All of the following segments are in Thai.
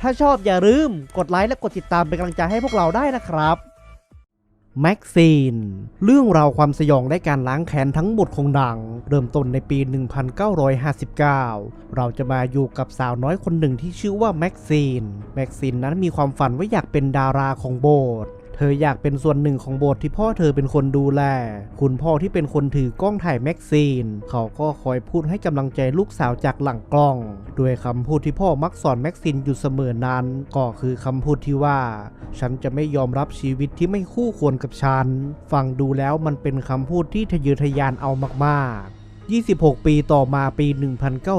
ถ้าชอบอย่าลืมกดไลค์และกดติดตามเป็นกำลังใจให้พวกเราได้นะครับแม็กซีน เรื่องราวความสยองและการล้างแค้นทั้งหมดของหนัง เริ่มต้นในปี 1959 เราจะมาอยู่กับสาวน้อยคนหนึ่งที่ชื่อว่าแม็กซีน แม็กซีนนั้นมีความฝันว่าอยากเป็นดาราของโบสถ์ เธออยากเป็นส่วนหนึ่งของโบสถ์ที่พ่อเธอเป็นคนดูแล คุณพ่อที่เป็นคนถือกล้องถ่ายแม็กซีน เขาก็คอยพูดให้กำลังใจลูกสาวจากหลังกล้อง ด้วยคำพูดที่พ่อมักสอนแม็กซีนอยู่เสมอนั้น ก็คือคำพูดที่ว่า ฉันจะไม่ยอมรับชีวิตที่ไม่คู่ควรกับฉัน ฟังดูแล้วมันเป็นคำพูดที่ทะเยอทะยานเอามากๆ 26 ปีต่อมาปี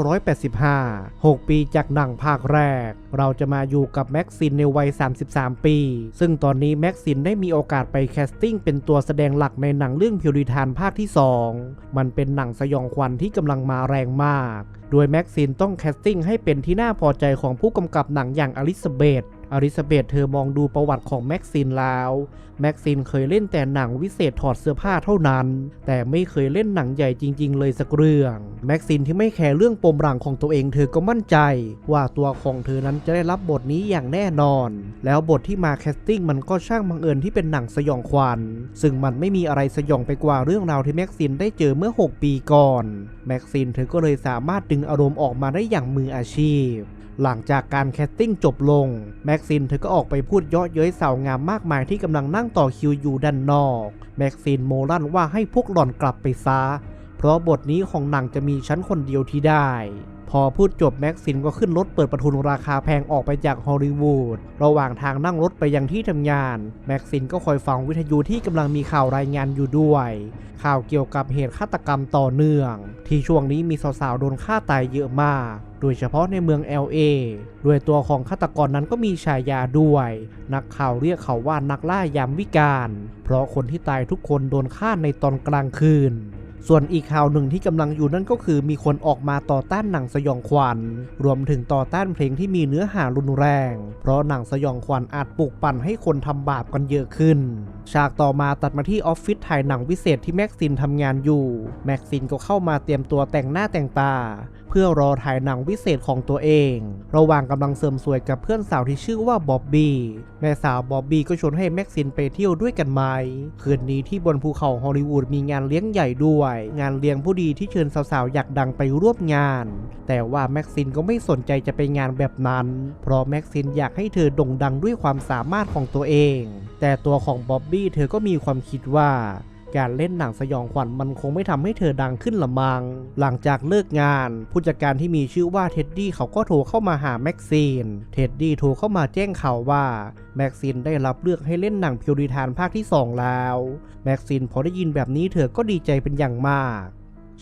1985 6 ปีจากหนังภาคแรก เราจะมาอยู่กับแม็กซินในวัย 33 ปี ซึ่งตอนนี้แม็กซินได้มีโอกาสไปแคสติ้งเป็นตัวแสดงหลักในหนังเรื่องพิวริทานภาคที่ 2 มันเป็นหนังสยองขวัญที่กำลังมาแรงมาก โดยแม็กซินต้องแคสติ้งให้เป็นที่น่าพอใจของผู้กำกับหนังอย่างอลิซาเบธ อลิซาเบธเธอมองดูประวัติของแม็กซินแล้ว แม็กซินเคยเล่นแต่หนังวิเศษถอดเสื้อผ้าเท่านั้น แต่ไม่เคยเล่นหนังใหญ่จริง ๆ เลยสักเรื่อง แม็กซินที่ไม่แคร์เรื่องปมหลังของตัวเองเธอก็มั่นใจ ว่าตัวของเธอนั้นจะได้รับบทนี้อย่างแน่นอน แล้วบทที่มาแคสติ้งมันก็ช่างบังเอิญที่เป็นหนังสยองขวัญ ซึ่งมันไม่มีอะไรสยองไปกว่าเรื่องราวที่แม็กซินได้เจอเมื่อ 6 ปีก่อน แม็กซินเธอก็เลยสามารถดึงอารมณ์ออกมาได้อย่างมืออาชีพ หลังจากการแคสติ้งจบลง แม็กซินเธอก็ออกไปพูดเยาะเย้ยสาวงามมากมายที่กำลังนั่งต่อคิวอยู่ด้านนอก แม็กซินโมลั่นว่าให้พวกหล่อนกลับไปซะ เพราะบทนี้ของหนังจะมีชั้นคนเดียวที่ได้ พอพูดจบแม็กซินก็ขึ้นรถเปิดประทุนราคาแพงออกไปจากฮอลลีวูดระหว่างทางนั่งรถไปยังที่ทำงาน แม็กซินก็คอยฟังวิทยุที่กำลังมีข่าวรายงานอยู่ด้วย ข่าวเกี่ยวกับเหตุฆาตกรรมต่อเนื่อง ที่ช่วงนี้มีสาวๆโดนฆ่าตายเยอะมาก โดยเฉพาะในเมือง LA ด้วยตัวของฆาตกรนั้นก็มีฉายาด้วย นักข่าวเรียกเขาว่านักล่ายามวิกาลเพราะคนที่ตายทุกคนโดนฆ่าในตอนกลางคืน ส่วนอีกข่าวหนึ่งที่กำลังอยู่นั่นก็คือมีคนออกมาต่อต้านหนังสยองขวัญรวมถึงต่อต้านเพลงที่มีเนื้อหารุนแรง เพราะหนังสยองขวัญอาจปลุกปั่นให้คนทำบาปกันเยอะขึ้น ฉากต่อมาตัดมาที่ออฟฟิศถ่ายหนังวิเศษที่แม็กซินทำงานอยู่ แม็กซินก็เข้ามาเตรียมตัวแต่งหน้าแต่งตา เพื่อรอถ่ายหนังวิเศษของตัวเอง ระหว่างกำลังเสริมสวยกับเพื่อนสาวที่ชื่อว่าบ๊อบบี้แม่สาวบ๊อบบี้ก็ชวนให้แม็กซินไปเที่ยวด้วยกันไหมคืนนี้ที่บนภูเขาฮอลลีวูดมีงานเลี้ยงใหญ่ด้วย งานเลี้ยงผู้ดีที่เชิญสาวๆอยากดังไปร่วมงาน แต่ว่าแม็กซินก็ไม่สนใจจะไปงานแบบนั้น เพราะแม็กซินอยากให้เธอโด่งดังด้วยความสามารถของตัวเอง แต่ตัวของบ๊อบบี้เธอก็มีความคิดว่า การเล่นหนังสยองขวัญมันคงไม่ทำให้เธอดังขึ้นละมัง หลังจากเลิกงาน ผู้จัดการที่มีชื่อว่าเท็ดดี้เขาก็โทรเข้ามาหาแม็กซีน เท็ดดี้โทรเข้ามาแจ้งข่าวว่าแม็กซินได้รับเลือกให้เล่นหนังพิวริทานภาคที่ 2 แล้ว แม็กซินพอได้ยินแบบนี้เธอก็ดีใจเป็นอย่างมาก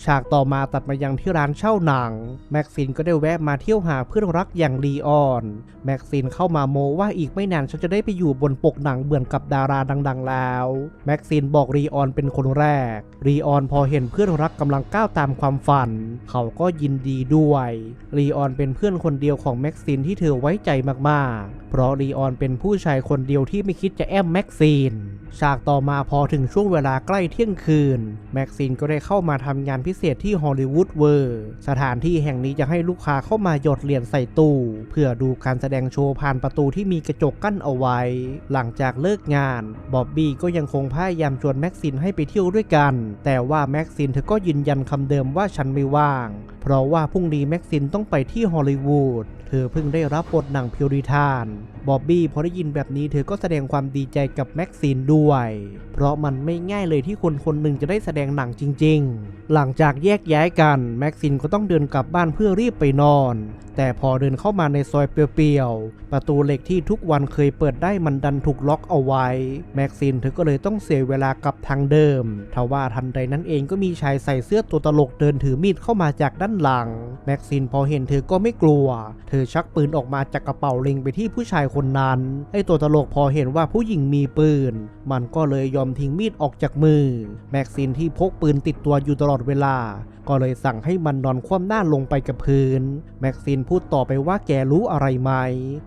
ฉากต่อมาตัดมายังที่ร้านเช่าหนัง แม็กซินก็ได้แวะมาเที่ยวหาเพื่อนรักอย่างลีออน แม็กซินเข้ามาโมว่าอีกไม่นานฉันจะได้ไปอยู่บนปกหนังเบื่อนกับดาราดัง ๆ แล้ว แม็กซินบอกรีออนเป็นคนแรก รีออนพอเห็นเพื่อนรักกำลังก้าวตามความฝัน เขาก็ยินดีด้วย รีออนเป็นเพื่อนคนเดียวของแม็กซินที่เธอไว้ใจมากๆ เพราะรีออนเป็นผู้ชายคนเดียวที่ไม่คิดจะแอมแม็กซิน ฉากต่อมาพอถึงช่วงเวลาใกล้เที่ยงคืน แม็กซินก็ได้เข้ามาทำงานพิเศษที่ฮอลลีวูดเวิร์สถานที่แห่งนี้จะให้ลูกค้าเข้ามาหยดเหรียญใส่ตู้ เพื่อดูการแสดงโชว์ผ่านประตูที่มีกระจกกั้นเอาไว้ หลังจากเลิกงาน บอบบี้ก็ยังคงพยายามชวนแม็กซินให้ไปเที่ยวด้วยกัน แต่ว่าแม็กซินเธอก็ยืนยันคำเดิมว่าฉันไม่ว่าง เพราะว่าพรุ่งนี้แม็กซินต้องไปที่ฮอลลีวูด เธอเพิ่งได้รับบทหนังพิวริทาน บอบบี้พอได้ยินแบบนี้เธอก็แสดงความดีใจกับแม็กซินด้วย เพราะมันไม่ง่ายเลยที่คนคนหนึ่งจะได้แสดงหนังจริง ๆ หลังจากแยกย้ายกันแม็กซินก็ต้องเดินกลับบ้านเพื่อรีบไปนอน แต่พอเดินเข้ามาในซอยเปลียวๆ ประตูเหล็กที่ทุกวันเคยเปิดได้มันดันถูกล็อกเอาไว้ แม็กซินเธอก็เลยต้องเสียเวลากลับทางเดิม ทว่าทันใดนั้นเองก็มีชายใส่เสื้อตัวตลกเดินถือมีดเข้ามาจากด้านหลัง แม็กซินพอเห็นเธอก็ไม่กลัว เธอชักปืนออกมาจากกระเป๋าเล็งไปที่ผู้ชายคนนั้น ไอ้ตัวตลกพอเห็นว่าผู้หญิงมีปืน มันก็เลยยอมทิ้งมีดออกจากมือ แม็กซินที่พกปืนติดตัวอยู่ตลอดดเวลา ก็เลยสั่งให้มันนอนคว่ำหน้าลงไปกับพื้น แม็กซินพูดต่อไปว่าแกรู้อะไรไหม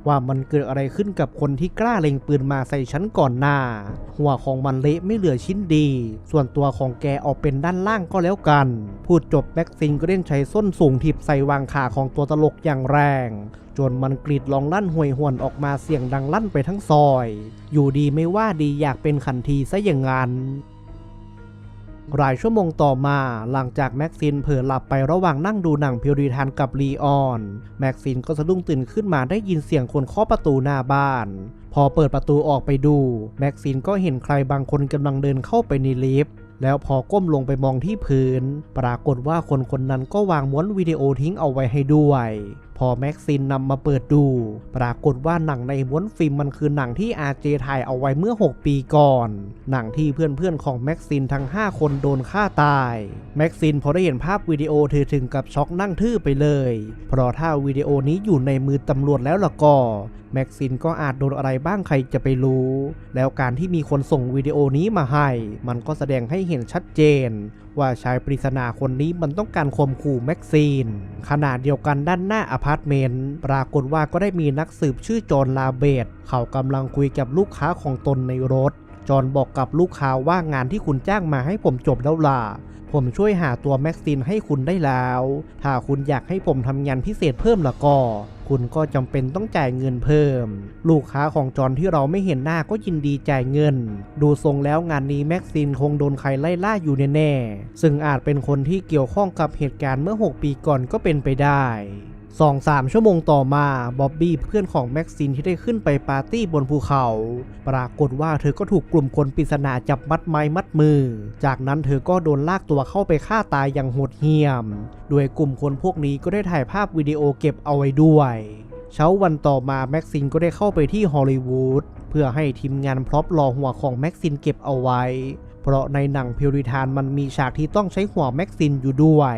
ว่ามันเกิดอะไรขึ้นกับคนที่กล้าเล็งปืนมาใส่ฉันก่อนหน้า หัวของมันเละไม่เหลือชิ้นดี ส่วนตัวของแกออกเป็นด้านล่างก็แล้วกัน พูดจบแม็กซินก็เล่นใช้ส้นสูงทิบใส่วางขาของตัวตลกอย่างแรง จนมันกรีดร้องลั่นห่วยหวนออกมาเสียงดังลั่นไปทั้งซอย อยู่ดีไม่ว่าดีอยากเป็นขันทีซะอย่างนั้นหลายชั่วโมงต่อมาหลังจากแม็กซินเผลอหลับไประหว่างนั่งดูหนังพิวรีทันกับลีออน แม็กซินก็สะดุ้งตื่นขึ้นมาได้ยินเสียงคนเคาะประตูหน้าบ้าน พอเปิดประตูออกไปดู แม็กซินก็เห็นใครบางคนกำลังเดินเข้าไปในลิฟต์ แล้วพอก้มลงไปมองที่พื้น ปรากฏว่าคนคนนั้นก็วางม้วนวิดีโอทิ้งเอาไว้ให้ด้วย พอแม็กซินนำมาเปิดดู ปรากฏว่าหนังในม้วนฟิล์มมันคือหนังที่อาเจถ่ายเอาไว้เมื่อ 6 ปีก่อน หนังที่เพื่อนๆของแม็กซินทั้ง 5 คนโดนฆ่าตาย แม็กซินพอได้เห็นภาพวิดีโอเธอถึงกับช็อกนั่งทื่อไปเลย เพราะถ้าวิดีโอนี้อยู่ในมือตำรวจแล้วล่ะก็แม็กซินก็อาจโดนอะไรบ้างใครจะไปรู้ แล้วการที่มีคนส่งวิดีโอนี้มาให้ มันก็แสดงให้เห็นชัดเจนว่าชายปริศนาคนนี้มันต้องการข่มขู่แม็กซีน ขณะเดียวกันด้านหน้าอพาร์ตเมนต์ปรากฏว่าก็ได้มีนักสืบชื่อจอห์นลาเบตเขากำลังคุยกับลูกค้าของตนในรถ จอนบอกกับลูกค้าว่างานที่คุณจ้างมาให้ผมจบแล้วล่ะ ผมช่วยหาตัวแม็กซินให้คุณได้แล้ว ถ้าคุณอยากให้ผมทำงานพิเศษเพิ่มละก็ คุณก็จำเป็นต้องจ่ายเงินเพิ่ม ลูกค้าของจอนที่เราไม่เห็นหน้าก็ยินดีจ่ายเงิน ดูทรงแล้วงานนี้แม็กซินคงโดนใครไล่ล่าอยู่แน่ๆ ซึ่งอาจเป็นคนที่เกี่ยวข้องกับเหตุการณ์เมื่อ 6 ปีก่อนก็เป็นไปได้ สองสามชั่วโมงต่อมาบ๊อบบี้เพื่อนของแม็กซินที่ได้ขึ้นไปปาร์ตี้บนภูเขา ปรากฏว่าเธอก็ถูกกลุ่มคนปริศนาจับมัดไม้มัดมือ จากนั้นเธอก็โดนลากตัวเข้าไปฆ่าตายอย่างโหดเหี้ยม โดยกลุ่มคนพวกนี้ก็ได้ถ่ายภาพวิดีโอเก็บเอาไว้ด้วยเช้าวันต่อมาแม็กซินก็ได้เข้าไปที่ฮอลลีวูดเพื่อให้ทีมงานพร็อพรอหัวของแม็กซินเก็บเอาไว้ เพราะในหนังพิวริทานมันมีฉากที่ต้องใช้หัวแม็กซินอยู่ด้วย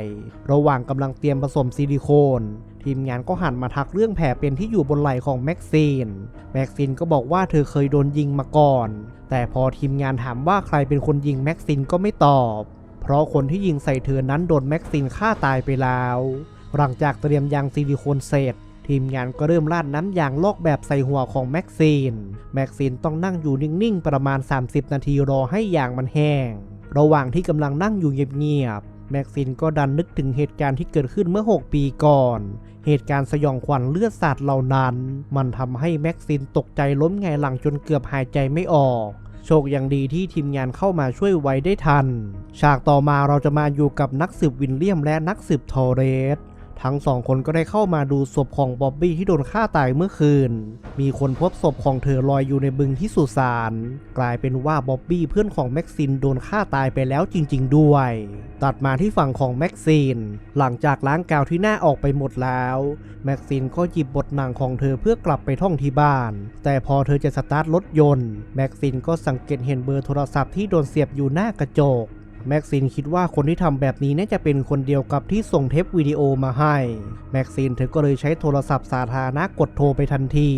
ระหว่างกำลังเตรียมผสมซิลิโคน ทีมงานก็หันมาทักเรื่องแผลเป็นที่อยู่บนไหล่ของแม็กซินแม็กซินก็บอกว่าเธอเคยโดนยิงมาก่อน แต่พอทีมงานถามว่าใครเป็นคนยิงแม็กซินก็ไม่ตอบ เพราะคนที่ยิงใส่เธอนั้นโดนแม็กซินฆ่าตายไปแล้ว หลังจากเตรียมยางซิลิโคนเสร็จทีมงานก็เริ่มราดน้ำยางลอกแบบใส่หัวของแม็กซีน แม็กซีนต้องนั่งอยู่นิ่งๆ ประมาณ 30 นาทีรอให้ยางมันแห้ง ระหว่างที่กำลังนั่งอยู่เงียบๆ แม็กซินก็ดันนึกถึงเหตุการณ์ที่เกิดขึ้นเมื่อ 6 ปีก่อน เหตุการณ์สยองขวัญเลือดสาดเหล่านั้น มันทำให้แม็กซินตกใจล้มไงหลังจนเกือบหายใจไม่ออก โชคยังดีที่ทีมงานเข้ามาช่วยไว้ได้ทัน ฉากต่อมาเราจะมาอยู่กับนักสืบวินเลียมและนักสืบทอเรส ทั้งสองคนก็ได้เข้ามาดูศพของบ๊อบบี้ที่โดนฆ่าตายเมื่อคืน มีคนพบศพของเธอลอยอยู่ในบึงที่สุสาน กลายเป็นว่าบ๊อบบี้เพื่อนของแม็กซินโดนฆ่าตายไปแล้วจริง ๆ ด้วย ตัดมาที่ฝั่งของแม็กซิน หลังจากล้างกาวที่หน้าออกไปหมดแล้ว แม็กซินก็หยิบบทหนังของเธอเพื่อกลับไปท่องที่บ้าน แต่พอเธอจะสตาร์ทรถยนต์ แม็กซินก็สังเกตเห็นเบอร์โทรศัพท์ที่โดนเสียบอยู่หน้ากระจก แม็กซินคิดว่าคนที่ทำแบบนี้น่าจะเป็นคนเดียวกับที่ส่งเทปวิดีโอมาให้ แม็กซินเธอก็เลยใช้โทรศัพท์สาธารณะกดโทรไปทันที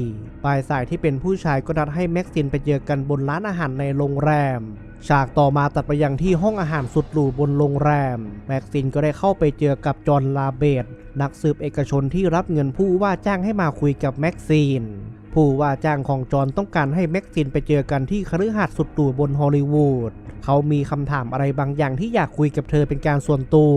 ปลายสายที่เป็นผู้ชายก็นัดให้แม็กซินไปเจอกันบนร้านอาหารในโรงแรมฉากต่อมาตัดไปยังที่ห้องอาหารสุดหรูบนโรงแรม แม็กซินก็ได้เข้าไปเจอกับจอห์นลาเบตนักสืบเอกชนที่รับเงินผู้ว่าจ้างให้มาคุยกับแม็กซิน ผู้ว่าจ้างของจอห์นต้องการให้แม็กซินไปเจอกันที่คฤหาสน์สุดหรูบนฮอลลีวูด เขามีคำถามอะไรบางอย่างที่อยากคุยกับเธอเป็นการส่วนตัว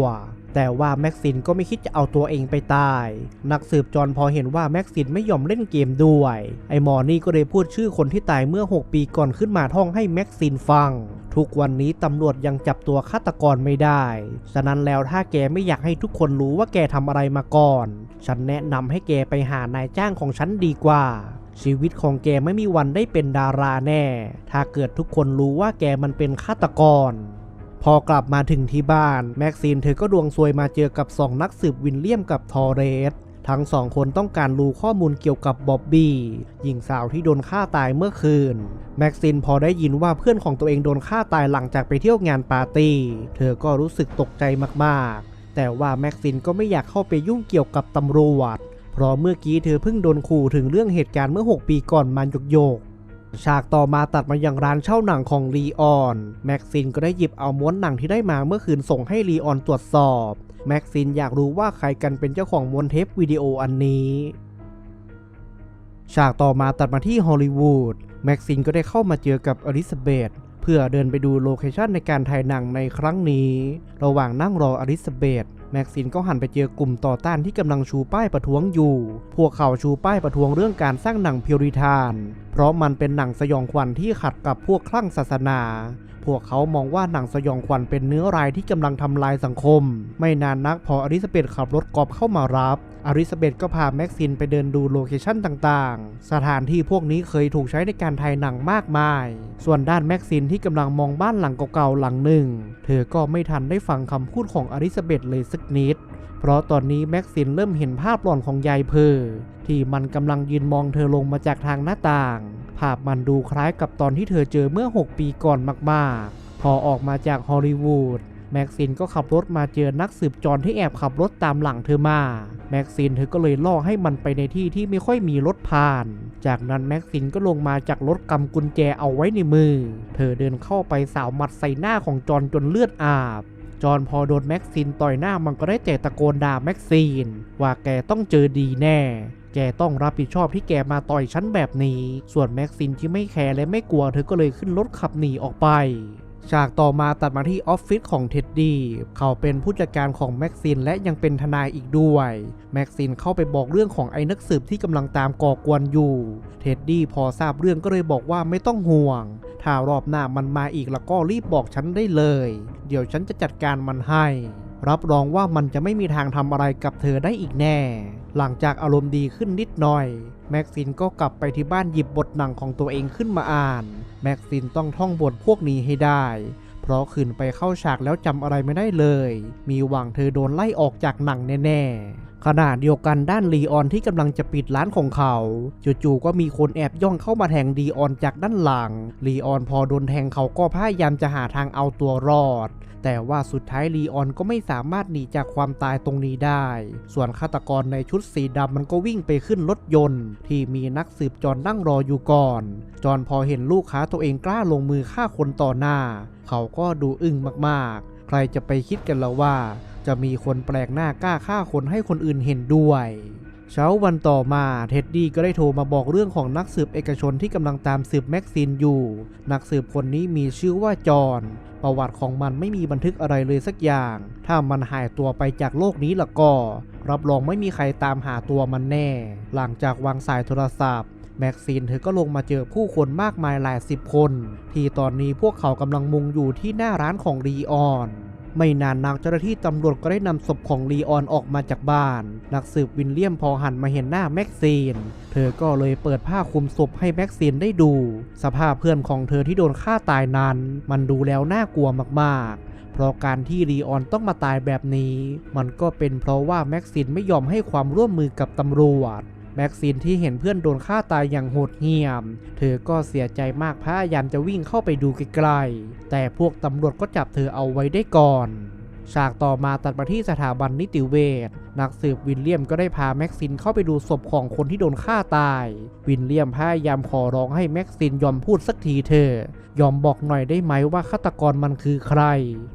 แต่ว่าแม็กซินก็ไม่คิดจะเอาตัวเองไปตาย นักสืบจอห์นพอเห็นว่าแม็กซินไม่ยอมเล่นเกมด้วย ไอหมอนี่ก็เลยพูดชื่อคนที่ตายเมื่อ 6 ปีก่อนขึ้นมาท่องให้แม็กซินฟัง ทุกวันนี้ตำรวจยังจับตัวฆาตกรไม่ได้ ฉะนั้นแล้วถ้าแกไม่อยากให้ทุกคนรู้ว่าแกทำอะไรมาก่อน ฉันแนะนำให้แกไปหานายจ้างของฉันดีกว่า ชีวิตของแกไม่มีวันได้เป็นดาราแน่ ถ้าเกิดทุกคนรู้ว่าแกมันเป็นฆาตกร พอกลับมาถึงที่บ้าน แม็กซีนเธอก็ดวงซวยมาเจอกับสองนักสืบวินเลียมกับทอเรส ทั้งสองคนต้องการรู้ข้อมูลเกี่ยวกับบ๊อบบี้หญิงสาวที่โดนฆ่าตายเมื่อคืน แม็กซินพอได้ยินว่าเพื่อนของตัวเองโดนฆ่าตายหลังจากไปเที่ยวงานปาร์ตี้ เธอก็รู้สึกตกใจมากๆ แต่ว่าแม็กซินก็ไม่อยากเข้าไปยุ่งเกี่ยวกับตำรวจ เพราะเมื่อกี้เธอเพิ่งโดนขู่ถึงเรื่องเหตุการณ์เมื่อ 6 ปีก่อนมันโยกๆฉากต่อมาตัดมาอย่างร้านเช่าหนังของลีออน แม็กซินก็ได้หยิบเอาม้วนหนังที่ได้มาเมื่อคืนส่งให้ลีออนตรวจสอบ แม็กซินอยากรู้ว่าใครกันเป็นเจ้าของม้วนเทปวิดีโออันนี้ ฉากต่อมาตัดมาที่ฮอลลีวูด แม็กซินก็ได้เข้ามาเจอกับอลิซาเบธเพื่อเดินไปดูโลเคชันในการถ่ายหนังในครั้งนี้ ระหว่างนั่งรออลิซาเบธ แม็กซินก็หันไปเจอกลุ่มต่อต้านที่กำลังชูป้ายประท้วงอยู่ พวกเขาชูป้ายประท้วงเรื่องการสร้างหนังพิวริทาน เพราะมันเป็นหนังสยองขวัญที่ขัดกับพวกคลั่งศาสนา พวกเขามองว่าหนังสยองขวัญเป็นเนื้อรายที่กำลังทำลายสังคม ไม่นานนักพออลิซาเบธขับรถกอล์ฟเข้ามารับอลิซาเบธก็พาแม็กซินไปเดินดูโลเคชั่นต่างๆ สถานที่พวกนี้เคยถูกใช้ในการถ่ายหนังมากมาย ส่วนด้านแม็กซินที่กำลังมองบ้านหลังเก่าๆหลังหนึ่ง เธอก็ไม่ทันได้ฟังคำพูดของอลิซาเบธเลยสักนิด เพราะตอนนี้แม็กซินเริ่มเห็นภาพหลอนของยายเพอที่มันกำลังยืนมองเธอลงมาจากทางหน้าต่าง ภาพมันดูคล้ายกับตอนที่เธอเจอเมื่อ 6 ปีก่อนมากๆ พอออกมาจากฮอลลีวูดแม็กซินก็ขับรถมาเจอนักสืบจรที่แอบขับรถตามหลังเธอมา แม็กซินเธอก็เลยล่อให้มันไปในที่ที่ไม่ค่อยมีรถผ่าน จากนั้นแม็กซินก็ลงมาจากรถกำกุญแจเอาไว้ในมือ เธอเดินเข้าไปสาวหมัดใส่หน้าของจอนจนเลือดอาบ จอนพอโดนแม็กซินต่อยหน้ามันก็ได้แต่ตะโกนด่าแม็กซินว่าแกต้องเจอดีแน่ แกต้องรับผิดชอบที่แกมาต่อยฉันแบบนี้ ส่วนแม็กซินที่ไม่แคร์และไม่กลัวเธอก็เลยขึ้นรถขับหนีออกไป ฉากต่อมาตัดมาที่ออฟฟิศของเท็ดดี้เขาเป็นผู้จัดการของแม็กซินและยังเป็นทนายอีกด้วย แม็กซินเข้าไปบอกเรื่องของไอ้นักสืบที่กำลังตามก่อกวนอยู่ เท็ดดี้พอทราบเรื่องก็เลยบอกว่าไม่ต้องห่วง ถ้ารอบหน้ามันมาอีกแล้วก็รีบบอกฉันได้เลย เดี๋ยวฉันจะจัดการมันให้ รับรองว่ามันจะไม่มีทางทำอะไรกับเธอได้อีกแน่ หลังจากอารมณ์ดีขึ้นนิดหน่อย แม็กซินก็กลับไปที่บ้านหยิบบทหนังของตัวเองขึ้นมาอ่าน แม็กซินต้องท่องบทพวกนี้ให้ได้ เพราะขืนไปเข้าฉากแล้วจำอะไรไม่ได้เลย มีหวังเธอโดนไล่ออกจากหนังแน่ๆ ขณะเดียวกันด้านลีออนที่กำลังจะปิดร้านของเขาจู่ๆก็มีคนแอบย่องเข้ามาแทงลีออนจากด้านหลังลีออนพอโดนแทงเขาก็พยายามจะหาทางเอาตัวรอด แต่ว่าสุดท้ายลีออนก็ไม่สามารถหนีจากความตายตรงนี้ได้ ส่วนฆาตกรในชุดสีดำมันก็วิ่งไปขึ้นรถยนต์ ที่มีนักสืบจรนั่งรออยู่ก่อน จอนพอเห็นลูกค้าตัวเองกล้าลงมือฆ่าคนต่อหน้า เขาก็ดูอึ้งมากๆ ใครจะไปคิดกันแล้วว่า จะมีคนแปลกหน้ากล้าฆ่าคนให้คนอื่นเห็นด้วย เช้าวันต่อมาเท็ดดี้ก็ได้โทรมาบอกเรื่องของนักสืบเอกชนที่กำลังตามสืบแม็กซินอยู่ นักสืบคนนี้มีชื่อว่าจอห์นประวัติของมันไม่มีบันทึกอะไรเลยสักอย่าง ถ้ามันหายตัวไปจากโลกนี้ละก็ รับรองไม่มีใครตามหาตัวมันแน่ หลังจากวางสายโทรศัพท์แม็กซินเธอก็ลงมาเจอผู้คนมากมายหลายสิบคน ที่ตอนนี้พวกเขากำลังมุงอยู่ที่หน้าร้านของรีออน ไม่นานนักเจ้าหน้าที่ตำรวจก็ได้นำศพของลีออนออกมาจากบ้าน นักสืบวินเลียมพอหันมาเห็นหน้าแม็กซีน เธอก็เลยเปิดผ้าคลุมศพให้แม็กซีนได้ดู สภาพเพื่อนของเธอที่โดนฆ่าตายนั้น มันดูแล้วน่ากลัวมากๆ เพราะการที่ลีออนต้องมาตายแบบนี้ มันก็เป็นเพราะว่าแม็กซินไม่ยอมให้ความร่วมมือกับตำรวจ แม็กซินที่เห็นเพื่อนโดนฆ่าตายอย่างโหดเหี้ยม เธอก็เสียใจมากพยายามจะวิ่งเข้าไปดูไกลๆ แต่พวกตำรวจก็จับเธอเอาไว้ได้ก่อนฉากต่อมาตัดมาที่สถาบันนิติเวชนักสืบวินเลียมก็ได้พาแม็กซินเข้าไปดูศพของคนที่โดนฆ่าตาย วินเลียมพยายามขอร้องให้แม็กซินยอมพูดสักทีเถอะยอมบอกหน่อยได้ไหมว่าฆาตกรมันคือใคร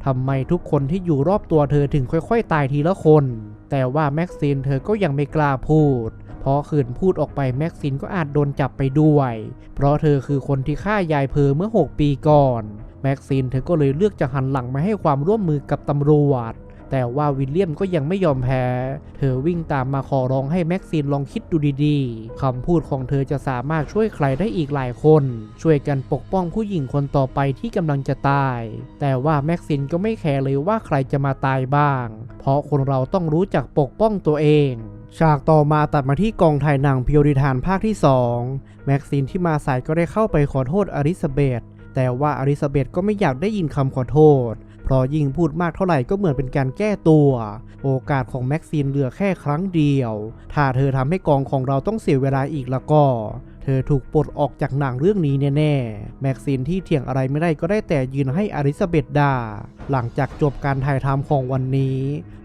ทำไมทุกคนที่อยู่รอบตัวเธอถึงค่อย ๆ ตายทีละคน แต่ว่าแม็กซินเธอก็ยังไม่กล้าพูด เพราะขืนพูดออกไปแม็กซินก็อาจโดนจับไปด้วย เพราะเธอคือคนที่ฆ่ายายเพอเมื่อ 6 ปีก่อน แม็กซินเธอก็เลยเลือกจะหันหลังมาให้ความร่วมมือกับตำรวจ แต่ว่าวิลเลียมก็ยังไม่ยอมแพ้ เธอวิ่งตามมาขอร้องให้แม็กซินลองคิดดูดีๆคำพูดของเธอจะสามารถช่วยใครได้อีกหลายคน ช่วยกันปกป้องผู้หญิงคนต่อไปที่กำลังจะตาย แต่ว่าแม็กซินก็ไม่แคร์เลยว่าใครจะมาตายบ้าง เพราะคนเราต้องรู้จักปกป้องตัวเองฉากต่อมาตัดมาที่กองถ่ายหนังพิโอริทานภาคที่ 2 แม็กซินที่มาสายก็ได้เข้าไปขอโทษอลิซาเบธแต่ว่าอลิซาเบธก็ไม่อยากได้ยินคำขอโทษ เพราะยิ่งพูดมากเท่าไหร่ก็เหมือนเป็นการแก้ตัว โอกาสของแม็กซินเหลือแค่ครั้งเดียว ถ้าเธอทำให้กองของเราต้องเสียเวลาอีกแล้วก็เธอถูกปลดออกจากหนังเรื่องนี้แน่ๆ แม็กซินที่เถียงอะไรไม่ได้ก็ได้แต่ยืนให้อลิซาเบธด่า หลังจากจบการถ่ายทำของวันนี้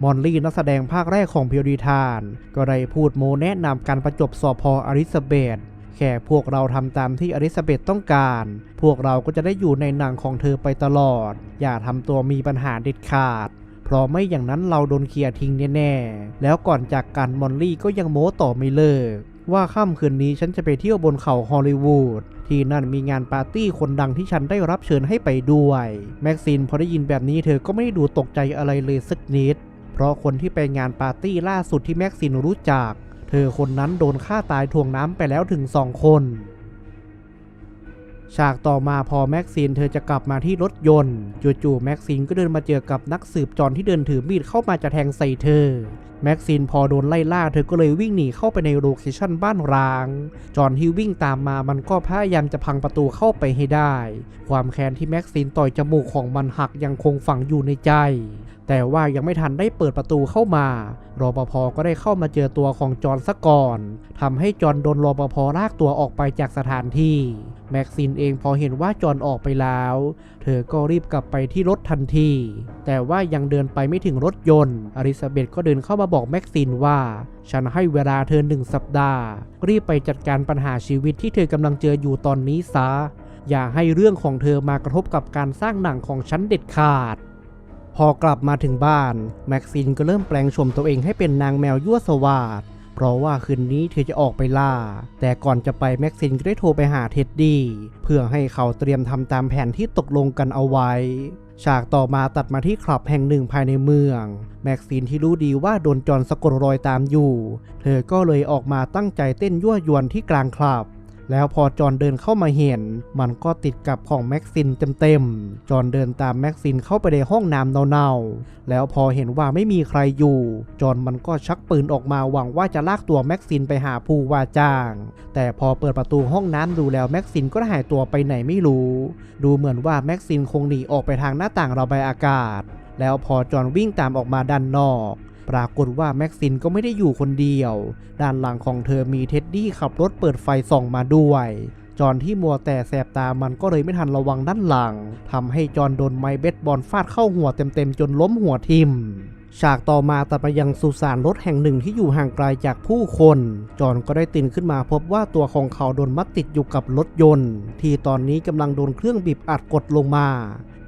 มอนลี่นักแสดงภาคแรกของเพียวดีทาน ก็ได้พูดโมแนะนำการประจบสอบพออลิซาเบธ แค่พวกเราทำตามที่อลิซาเบธต้องการ พวกเราก็จะได้อยู่ในหนังของเธอไปตลอด อย่าทำตัวมีปัญหาเด็ดขาด เพราะไม่อย่างนั้นเราโดนเคลียร์ทิ้งแน่ๆ แล้วก่อนจากกันมอลลี่ก็ยังโม้ต่อไม่เลิก ว่าค่ำคืนนี้ฉันจะไปเที่ยวบนเขาฮอลลีวูดที่นั่นมีงานปาร์ตี้คนดังที่ฉันได้รับเชิญให้ไปด้วย แม็กซินพอได้ยินแบบนี้เธอก็ไม่ได้ดูตกใจอะไรเลยสักนิด เพราะคนที่ไปงานปาร์ตี้ล่าสุดที่แม็กซินรู้จัก เธอคนนั้นโดนฆ่าตายถ่วงน้ำไปแล้วถึงสองคน ฉากต่อมาพอแม็กซินเธอจะกลับมาที่รถยนต์จู่ๆแม็กซินก็เดินมาเจอกับนักสืบจรที่เดินถือมีดเข้ามาจะแทงใส่เธอ แม็กซินพอโดนไล่ล่าเธอก็เลยวิ่งหนีเข้าไปในโลเคชั่นบ้านร้าง จอนที่วิ่งตามมามันก็พยายามจะพังประตูเข้าไปให้ได้ ความแค้นที่แม็กซินต่อยจมูกของมันหักยังคงฝังอยู่ในใจ แต่ว่ายังไม่ทันได้เปิดประตูเข้ามารปภก็ได้เข้ามาเจอตัวของจอห์นซะก่อนทำให้จอห์นโดนรปภลากตัวออกไปจากสถานที่ แม็กซินเองพอเห็นว่าจอห์นออกไปแล้ว เธอก็รีบกลับไปที่รถทันที แต่ว่ายังเดินไปไม่ถึงรถยนต์ อลิซาเบธก็เดินเข้ามาบอกแม็กซินว่า ฉันให้เวลาเธอหนึ่งสัปดาห์ รีบไปจัดการปัญหาชีวิตที่เธอกำลังเจออยู่ตอนนี้ซะอย่าให้เรื่องของเธอมากระทบกับการสร้างหนังของฉันเด็ดขาด พอกลับมาถึงบ้าน แม็กซินก็เริ่มแปลงโฉมตัวเองให้เป็นนางแมวยั่วสวาดเพราะว่าคืนนี้เธอจะออกไปล่า แต่ก่อนจะไปแม็กซินก็ได้โทรไปหาเท็ดดี้เพื่อให้เขาเตรียมทำตามแผนที่ตกลงกันเอาไว้ ฉากต่อมาตัดมาที่คลับแห่งหนึ่งภายในเมือง แม็กซินที่รู้ดีว่าโดนจอนสะกดรอยตามอยู่ เธอก็เลยออกมาตั้งใจเต้นยั่วยวนที่กลางคลับ แล้วพอจอนเดินเข้ามาเห็น มันก็ติดกับของแม็กซินเต็มๆ จอนเดินตามแม็กซินเข้าไปในห้องน้ำเน่าๆ แล้วพอเห็นว่าไม่มีใครอยู่ จอนมันก็ชักปืนออกมาหวังว่าจะลากตัวแม็กซินไปหาผู้ว่าจ้าง แต่พอเปิดประตูห้องน้ำดูแล้วแม็กซินก็หายตัวไปไหนไม่รู้ ดูเหมือนว่าแม็กซินคงหนีออกไปทางหน้าต่างระบายอากาศ แล้วพอจอนวิ่งตามออกมาด้านนอก ปรากฏว่าแม็กซินก็ไม่ได้อยู่คนเดียว ด้านหลังของเธอมีเท็ดดี้ขับรถเปิดไฟส่องมาด้วย จอนที่มัวแต่แสบตามันก็เลยไม่ทันระวังด้านหลังทำให้จอนโดนไม้เบสบอลฟาดเข้าหัวเต็มๆจนล้มหัวทิ่มฉากต่อมาตัดไปยังสุสานรถแห่งหนึ่งที่อยู่ห่างไกลจากผู้คน จอนก็ได้ตื่นขึ้นมาพบว่าตัวของเขาโดนมัดติดอยู่กับรถยนต์ ที่ตอนนี้กำลังโดนเครื่องบีบอัดกดลงมา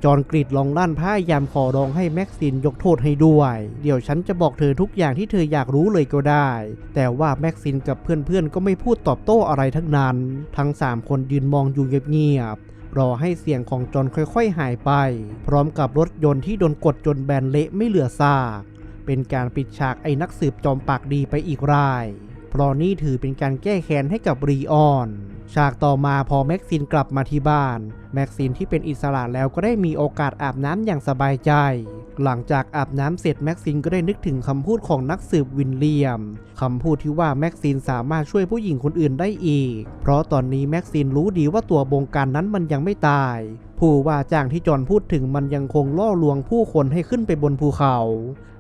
จอนกรีดลองลั่นพยายามขอร้องให้แม็กซินยกโทษให้ด้วย เดี๋ยวฉันจะบอกเธอทุกอย่างที่เธออยากรู้เลยก็ได้ แต่ว่าแม็กซินกับเพื่อนๆ ก็ไม่พูดตอบโต้อะไรทั้งนั้น ทั้ง 3 คนยืนมองอยู่เงียบๆรอให้เสียงของจอนค่อยๆหายไป พร้อมกับรถยนต์ที่โดนกดจนแบนเละไม่เหลือซากเป็นการปิดฉากไอ้นักสืบจอมปากดีไปอีกราย เพราะนี่ถือเป็นการแก้แค้นให้กับรีออน ฉากต่อมาพอแม็กซินกลับมาที่บ้าน แม็กซินที่เป็นอิสระแล้วก็ได้มีโอกาสอาบน้ำอย่างสบายใจ หลังจากอาบน้ำเสร็จแม็กซินก็ได้นึกถึงคำพูดของนักสืบวินเลียมคำพูดที่ว่าแม็กซินสามารถช่วยผู้หญิงคนอื่นได้อีก เพราะตอนนี้แม็กซินรู้ดีว่าตัวบงการนั้นมันยังไม่ตายผู้ว่าจ้างที่จอนพูดถึงมันยังคงล่อลวงผู้คนให้ขึ้นไปบนภูเขา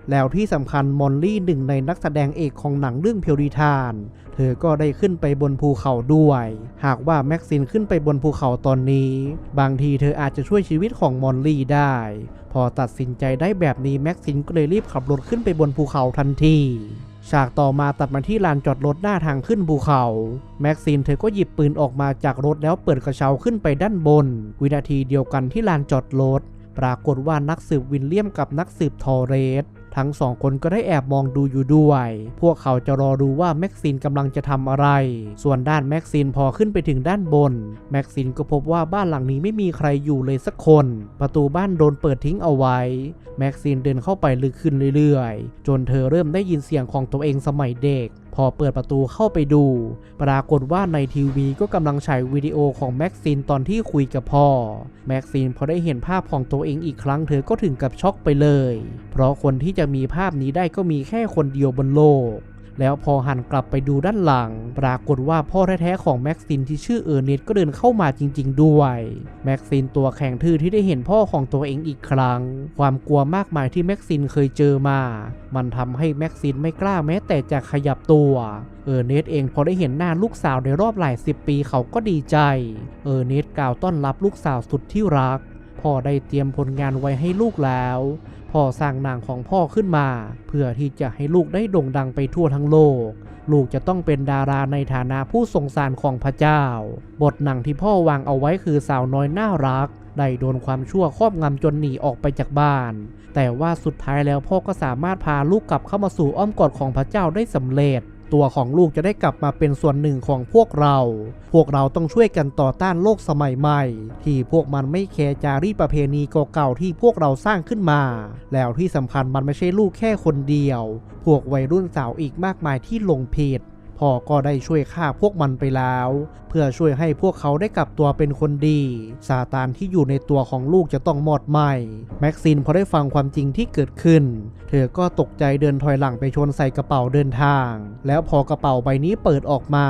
แล้วที่สำคัญมอลลี่หนึ่งในนักแสดงเอกของหนังเรื่องเพียวดีทาน เธอก็ได้ขึ้นไปบนภูเขาด้วย หากว่าแม็กซินขึ้นไปบนภูเขาตอนนี้ บางทีเธออาจจะช่วยชีวิตของมอลลี่ได้ พอตัดสินใจได้แบบนี้แม็กซินก็เลยรีบขับรถขึ้นไปบนภูเขาทันทีฉากต่อมาตัดมาที่ลานจอดรถหน้าทางขึ้นภูเขา แม็กซินเธอก็หยิบปืนออกมาจากรถแล้วเปิดกระเช้าขึ้นไปด้านบน วินาทีเดียวกันที่ลานจอดรถ ปรากฏว่านักสืบวินเลียมกับนักสืบทอเรส ทั้งสองคนก็ได้แอบมองดูอยู่ด้วย พวกเขาจะรอดูว่าแม็กซินกำลังจะทำอะไร ส่วนด้านแม็กซินพอขึ้นไปถึงด้านบน แม็กซินก็พบว่าบ้านหลังนี้ไม่มีใครอยู่เลยสักคน ประตูบ้านโดนเปิดทิ้งเอาไว้ แม็กซินเดินเข้าไปลึกขึ้นเรื่อยๆ จนเธอเริ่มได้ยินเสียงของตัวเองสมัยเด็กพอเปิดประตูเข้าไปดู ปรากฏว่าในทีวีก็กำลังฉายวิดีโอของแม็กซินตอนที่คุยกับพ่อ แม็กซินพอได้เห็นภาพของตัวเองอีกครั้งเธอก็ถึงกับช็อกไปเลย เพราะคนที่จะมีภาพนี้ได้ก็มีแค่คนเดียวบนโลก แล้วพอหันกลับไปดูด้านหลัง ปรากฏว่าพ่อแท้ๆของแม็กซินที่ชื่อเออร์เนตก็เดินเข้ามาจริง ๆ ด้วยแม็กซินตัวแข็งทื่อที่ได้เห็นพ่อของตัวเองอีกครั้ง ความกลัวมากมายที่แม็กซินเคยเจอมา มันทำให้แม็กซินไม่กล้าแม้แต่จะขยับตัวเออร์เนตเองพอได้เห็นหน้าลูกสาวในรอบหลายสิบปีเขาก็ดีใจ เออร์เนตกล่าวต้อนรับลูกสาวสุดที่รักพ่อได้เตรียมผลงานไว้ให้ลูกแล้ว พ่อสร้างนางของพ่อขึ้นมา เพื่อที่จะให้ลูกได้โด่งดังไปทั่วทั้งโลก ลูกจะต้องเป็นดาราในฐานะผู้ทรงสารของพระเจ้า บทหนังที่พ่อวางเอาไว้คือสาวน้อยน่ารัก ได้โดนความชั่วครอบงำจนหนีออกไปจากบ้าน แต่ว่าสุดท้ายแล้วพ่อก็สามารถพาลูกกลับเข้ามาสู่อ้อมกอดของพระเจ้าได้สำเร็จ ตัวของลูกจะได้กลับมาเป็นส่วนหนึ่งของพวกเรา พวกเราต้องช่วยกันต่อต้านโลกสมัยใหม่ ที่พวกมันไม่แคร์จารีตประเพณีเก่าๆที่พวกเราสร้างขึ้นมา แล้วที่สำคัญมันไม่ใช่ลูกแค่คนเดียว พวกวัยรุ่นสาวอีกมากมายที่ลงผิด พ่อก็ได้ช่วยฆ่าพวกมันไปแล้ว เพื่อช่วยให้พวกเขาได้กลับตัวเป็นคนดีซาตานที่อยู่ในตัวของลูกจะต้องหมดไหมแม็กซินพอได้ฟังความจริงที่เกิดขึ้น เธอก็ตกใจเดินถอยหลังไปชนใส่กระเป๋าเดินทาง แล้วพอกระเป๋าใบนี้เปิดออกมา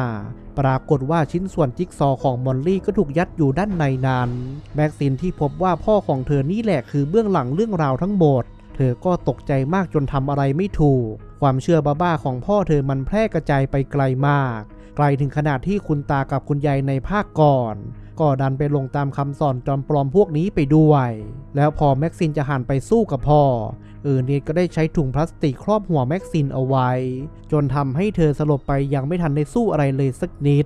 ปรากฏว่าชิ้นส่วนจิ๊กซอของมอลลี่ก็ถูกยัดอยู่ด้านในนั้น แม็กซินที่พบว่าพ่อของเธอนี่แหละคือเบื้องหลังเรื่องราวทั้งหมด เธอก็ตกใจมากจนทำอะไรไม่ถูก ความเชื่อบ้าๆของพ่อเธอมันแพร่กระจายไปไกลมาก ไกลถึงขนาดที่คุณตากับคุณยายในภาคก่อน ก็ดันไปลงตามคำสอนจอมปลอมพวกนี้ไปด้วย แล้วพอแม็กซินจะหันไปสู้กับพ่อเออร์เนตก็ได้ใช้ถุงพลาสติกครอบหัวแม็กซินเอาไว้ จนทำให้เธอสลบไปยังไม่ทันได้สู้อะไรเลยสักนิด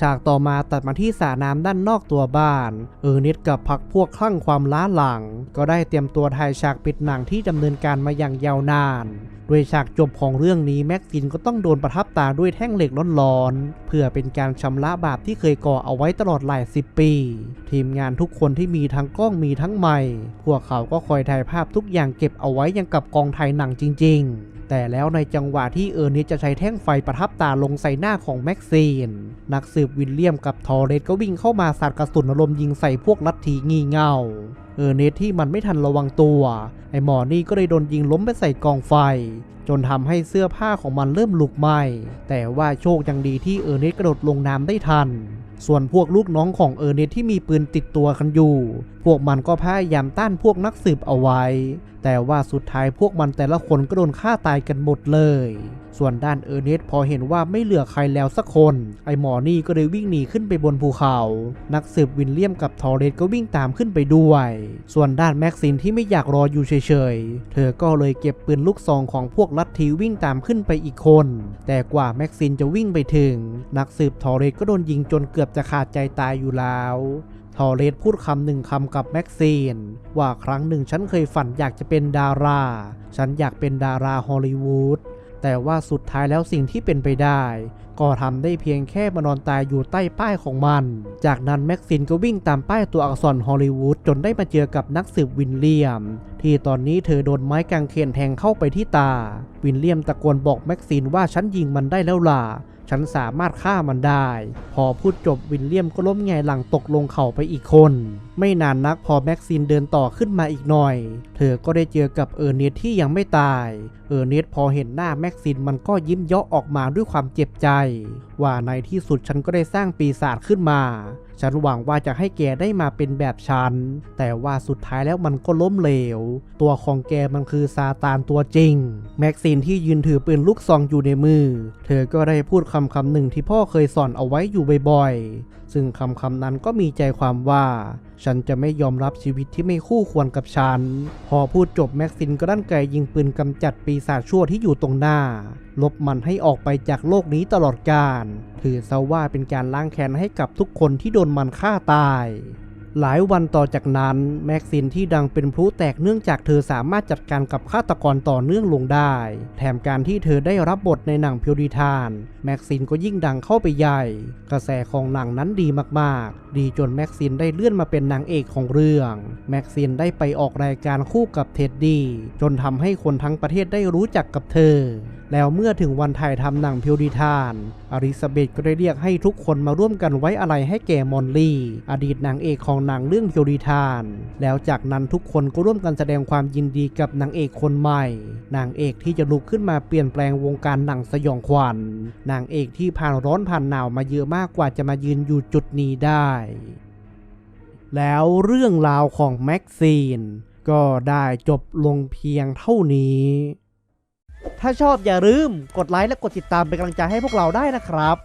ฉากต่อมาตัดมาที่สระน้ำด้านนอกตัวบ้าน เออร์เนตกับพักพวกคลั่งความล้าหลัง ก็ได้เตรียมตัวถ่ายฉากปิดหนังที่ดำเนินการมาอย่างยาวนานโดยฉากจบของเรื่องนี้แม็กซินก็ต้องโดนประทับตาด้วยแท่งเหล็กร้อนๆเพื่อเป็นการชำระบาปที่เคยก่อเอาไว้ตลอดหลายสิบปี ทีมงานทุกคนที่มีทั้งกล้องมีทั้งไมค์พวกเขาก็คอยถ่ายภาพทุกอย่างเก็บเอาไว้ย่างกับกองถ่ายหนังจริง ๆ แต่แล้วในจังหวะที่เออร์เนตจะใช้แท่งไฟประทับตาลงใส่หน้าของแม็กซีน นักสืบวิลเลียมกับทอร์เรสก็วิ่งเข้ามาสาดกระสุนอารมณ์ยิงใส่พวกลัทธิงี่เง่า เออร์เนตที่มันไม่ทันระวังตัว ไอหมอนี่ก็เลยโดนยิงล้มไปใส่กองไฟ จนทำให้เสื้อผ้าของมันเริ่มลุกไหม้แต่ว่าโชคยังดีที่เออร์เนตกระโดดลงน้ำได้ทัน ส่วนพวกลูกน้องของเออร์เนตที่มีปืนติดตัวกันอยู่ พวกมันก็พยายามต้านพวกนักสืบเอาไว้ แต่ว่าสุดท้ายพวกมันแต่ละคนก็โดนฆ่าตายกันหมดเลย ส่วนด้านเออร์เนตพอเห็นว่าไม่เหลือใครแล้วสักคน ไอหมอนี่ก็เลยวิ่งหนีขึ้นไปบนภูเขา นักสืบวินเลียมกับทอร์เรสก็วิ่งตามขึ้นไปด้วย ส่วนด้านแม็กซินที่ไม่อยากรออยู่เฉยๆ เธอก็เลยเก็บปืนลูกซองของพวกลัทธิวิ่งตามขึ้นไปอีกคน แต่กว่าแม็กซินจะวิ่งไปถึง นักสืบทอร์เรสก็โดนยิงจนเกือบจะขาดใจตายอยู่แล้วทอร์เรสพูดคำหนึ่งคำกับแม็กซีน ว่าครั้งหนึ่งฉันเคยฝันอยากจะเป็นดารา ฉันอยากเป็นดาราฮอลลีวูด แต่ว่าสุดท้ายแล้วสิ่งที่เป็นไปได้ ก็ทำได้เพียงแค่มานอนตายอยู่ใต้ป้ายของมัน จากนั้นแม็กซินก็วิ่งตามป้ายตัวอักษรฮอลลีวูดจนได้มาเจอกับนักสืบวินเลียม ที่ตอนนี้เธอโดนไม้กางเขนแทงเข้าไปที่ตา วินเลียมตะโกนบอกแม็กซินว่าฉันยิงมันได้แล้วล่ะ ฉันสามารถฆ่ามันได้ พอพูดจบวินเลียมก็ล้มไงหลังตกลงเข่าไปอีกคน ไม่นานนักพอแม็กซินเดินต่อขึ้นมาอีกหน่อย เธอก็ได้เจอกับเออร์เนตที่ยังไม่ตาย เออร์เนตพอเห็นหน้าแม็กซินมันก็ยิ้มเยาะออกมาด้วยความเจ็บใจ ว่าในที่สุดฉันก็ได้สร้างปีศาจขึ้นมาฉันหวังว่าจะให้แกได้มาเป็นแบบฉัน แต่ว่าสุดท้ายแล้วมันก็ล้มเหลว ตัวของแกมันคือซาตานตัวจริง แม็กซินที่ยืนถือปืนลูกซองอยู่ในมือ เธอก็ได้พูดคำคำหนึ่งที่พ่อเคยสอนเอาไว้อยู่บ่อยๆ ซึ่งคำคำนั้นก็มีใจความว่า ฉันจะไม่ยอมรับชีวิตที่ไม่คู่ควรกับฉัน พอพูดจบแม็กซินก็ด้านไกลยิงปืนกำจัดปีศาจชั่วที่อยู่ตรงหน้า ลบมันให้ออกไปจากโลกนี้ตลอดกาลถือซะว่าเป็นการล้างแค้นให้กับทุกคนที่โดนมันฆ่าตาย หลายวันต่อจากนั้นแม็กซินที่ดังเป็นพลุแตกเนื่องจากเธอสามารถจัดการกับฆาตกรต่อเนื่องลงได้ แถมการที่เธอได้รับบทในหนังพียวดีทาน แม็กซินก็ยิ่งดังเข้าไปใหญ่ กระแสของหนังนั้นดีมากๆ ดีจนแม็กซินได้เลื่อนมาเป็นนางเอกของเรื่อง แม็กซินได้ไปออกรายการคู่กับเท็ดดี้จนทำให้คนทั้งประเทศได้รู้จักกับเธอ แล้วเมื่อถึงวันถ่ายทำหนังพียวดีทานอลิซาเบธก็ได้เรียกให้ทุกคนมาร่วมกันไว้อะไรให้แก่มอนลี่ อดีตนางเอกของหนังเรื่องพียวดีทาน แล้วจากนั้นทุกคนก็ร่วมกันแสดงความยินดีกับนางเอกคนใหม่ นางเอกที่จะลุกขึ้นมาเปลี่ยนแปลงวงการหนังสยองขวัญนางเอกที่ผ่านร้อนผ่านหนาวมาเยอะมากกว่าจะมายืนอยู่จุดนี้ได้ แล้วเรื่องราวของแม็กซีนก็ได้จบลงเพียงเท่านี้ ถ้าชอบอย่าลืมกดไลค์และกดติดตามเป็นกำลังใจให้พวกเราได้นะครับ